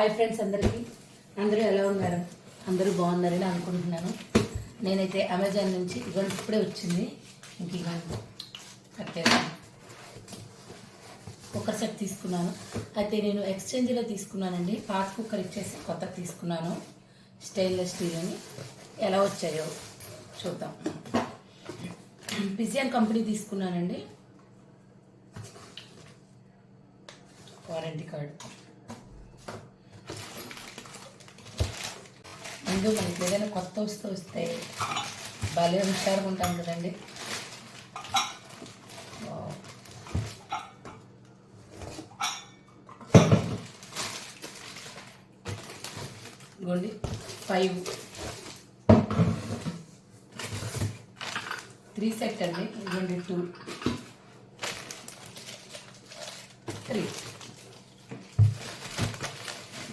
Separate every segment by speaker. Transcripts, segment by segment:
Speaker 1: Hi friends అందరికీ. అందరూ ఎలా ఉన్నారు? అందరూ బాగున్నారని అనుకుంటున్నాను. నేనైతే అమెజాన్ నుంచి ఇవ్వండి ఇప్పుడే వచ్చింది. ఇంక ఇవ్వండి కట్టేసాను కుక్కర్ సెట్ తీసుకున్నాను. అయితే నేను ఎక్స్చేంజ్లో తీసుకున్నానండి. పాత కుక్కర్ ఇచ్చేసి కొత్త తీసుకున్నాను. స్టెయిన్లెస్ స్టీల్ అని. ఎలా వచ్చాయో చూద్దాం. పిజియన్ కంపెనీ తీసుకున్నానండి. వారంటీ కార్డు ముందు మనకి ఏదైనా కొత్త వస్తువు వస్తే భలే హుషారుగా ఉంటాం కదండి. ఇదిగోండి ఫైవ్ త్రీ సెట్ అండి ఇదిగోండి టూ త్రీ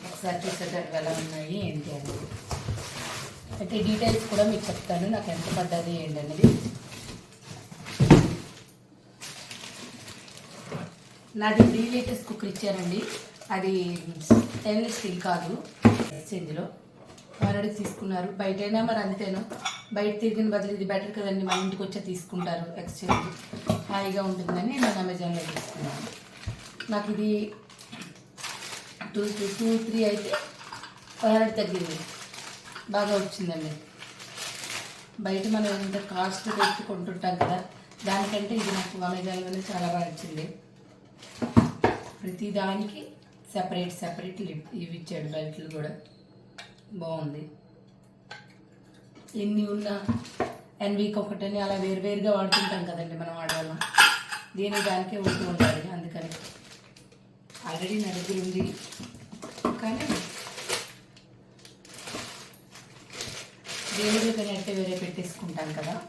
Speaker 1: ఒకసారి చూసేటట్టు ఎలా ఉన్నాయి ఏంటి అనేది. అయితే డీటెయిల్స్ కూడా మీకు చెప్తాను. నాకు ఎంత పడ్డది ఏంటి అనేది. నాది త్రీ లీటర్స్ కుక్కర్ ఇచ్చారండి. అది స్టెయిన్లెస్ స్టీల్ కాదు. ఎక్స్చేంజ్లో ఆల్రెడీ తీసుకున్నారు. బయటైనా మరి అంతేను? బయట తిరిగిన బదులు ఇది బెటర్ కదండి. మన ఇంటికి వచ్చే తీసుకుంటారు ఎక్స్చేంజ్ హాయిగా ఉంటుందని నేను అమెజాన్లో తీసుకున్నాను. నాకు ఇది టూ టూ టూ త్రీ అయితే ఫైవ్ తగ్గింది. బాగా వచ్చిందండి. బయట మనం ఎంత కాస్ట్ పెట్టి కొంటుంటాం కదా దానికంటే ఇది నాకు అమెజాన్లోనే చాలా బాగా నచ్చింది. ప్రతి దానికి సెపరేట్ సెపరేట్ లిప్ ఇవి ఇచ్చాడు బెల్ట్లు కూడా. బాగుంది. ఎన్ని ఉన్నా ఎన్వీకి ఒకటని అలా వేరువేరుగా వాడుతుంటాం కదండి మనం ఆడవాళ్ళం. దీని దానికే ఉంటూ ఉండాలి అందుకని. ఆల్రెడీ నా దగ్గర ఉంది. కానీ దేవుడికి వేరే పెట్టేసుకుంటాం కదా.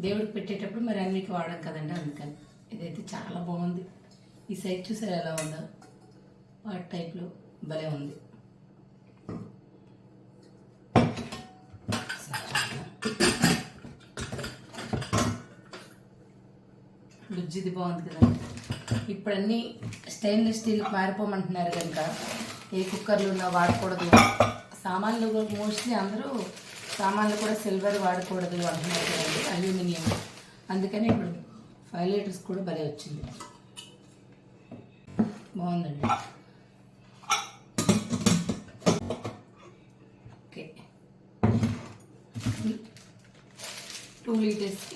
Speaker 1: దేవుడికి పెట్టేటప్పుడు మరి అన్నికి వాడడం కదండి అందుకని. ఇదైతే చాలా బాగుంది. ఈ సైజ్ చూసారు ఎలా ఉందో? వాటి టైప్లో భలే ఉంది. రుచిది బాగుంది కదా. ఇప్పుడు అన్నీ స్టెయిన్లెస్ స్టీల్ మారిపోమంటున్నారు కనుక ఏ కుక్కర్లు ఉన్నా వాడకూడదు. సామాన్లు మోస్ట్లీ అందరూ సామాన్లు కూడా సిల్వర్ వాడకూడదు అంటున్నారు కదండి అల్యూమినియం. అందుకని ఇప్పుడు ఫైవ్ లీటర్స్ కూడా భలే వచ్చింది. బాగుందండి. ఓకే. టూ లీటర్స్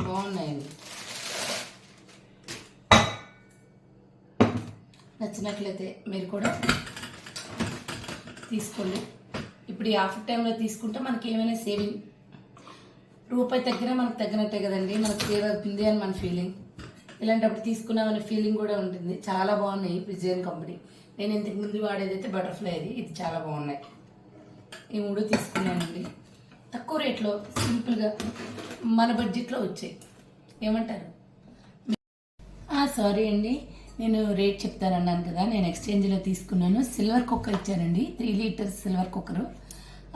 Speaker 1: బాగున్నాయండి. నచ్చినట్లయితే మీరు కూడా తీసుకోండి. ఇప్పుడు ఈ ఆఫర్ టైంలో తీసుకుంటే మనకి ఏమైనా సేవింగ్ రూపాయి తగ్గినా మనకు తగ్గినట్టే కదండి. మనకు సేవ్ అవుతుంది అని మన ఫీలింగ్ ఇలాంటప్పుడు తీసుకున్నామనే ఫీలింగ్ కూడా ఉంటుంది. చాలా బాగున్నాయి విజయన్ కంపెనీ నేను ఇంతకు ముందు వాడేదైతే బటర్ఫ్లై అది. ఇది చాలా బాగున్నాయి. ఈ మూడు తీసుకున్నానండి. తక్కువ రేట్లో సింపుల్గా మన బడ్జెట్లో వచ్చాయి. ఏమంటారు? సారీ అండి. నేను రేట్ చెప్తానన్నాను కదా. నేను ఎక్స్చేంజ్లో తీసుకున్నాను. సిల్వర్ కుక్కర్ ఇచ్చానండి. త్రీ లీటర్స్ సిల్వర్ కుక్కరు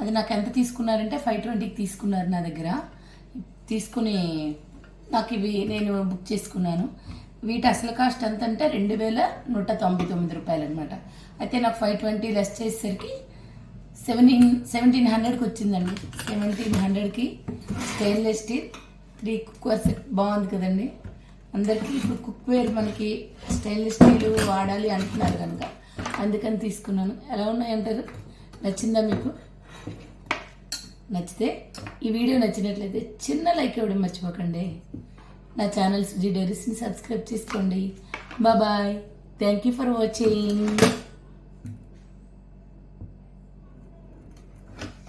Speaker 1: అది నాకు ఎంత తీసుకున్నారంటే ఫైవ్ ట్వంటీకి తీసుకున్నారు నా దగ్గర. తీసుకుని నాకు ఇవి నేను బుక్ చేసుకున్నాను. వీటి అసలు కాస్ట్ ఎంత అంటే రెండు వేల నూట తొంభై తొమ్మిది రూపాయలు అనమాట అయితే నాకు ఫైవ్ ట్వంటీ లెస్ చేసేసరికి సెవెంటీన్ సెవెంటీన్ హండ్రెడ్కి వచ్చిందండి. సెవెంటీన్ హండ్రెడ్కి stainless steel three cooker set బాగుంది కదండి. అందరికీ ఇప్పుడు కుక్వేర్ మనకి స్టెయిన్లెస్ స్టీల్ వాడాలి అంటున్నారు కనుక. అందుకని తీసుకున్నాను. ఎలా ఉన్నాయంటారు నచ్చిందా మీకు? నచ్చితే ఈ వీడియో నచ్చినట్లయితే చిన్న లైక్ ఇవ్వడం మర్చిపోకండి. నా ఛానల్ సుజీ డైరీస్ని సబ్స్క్రైబ్ చేసుకోండి. Bye thank you for watching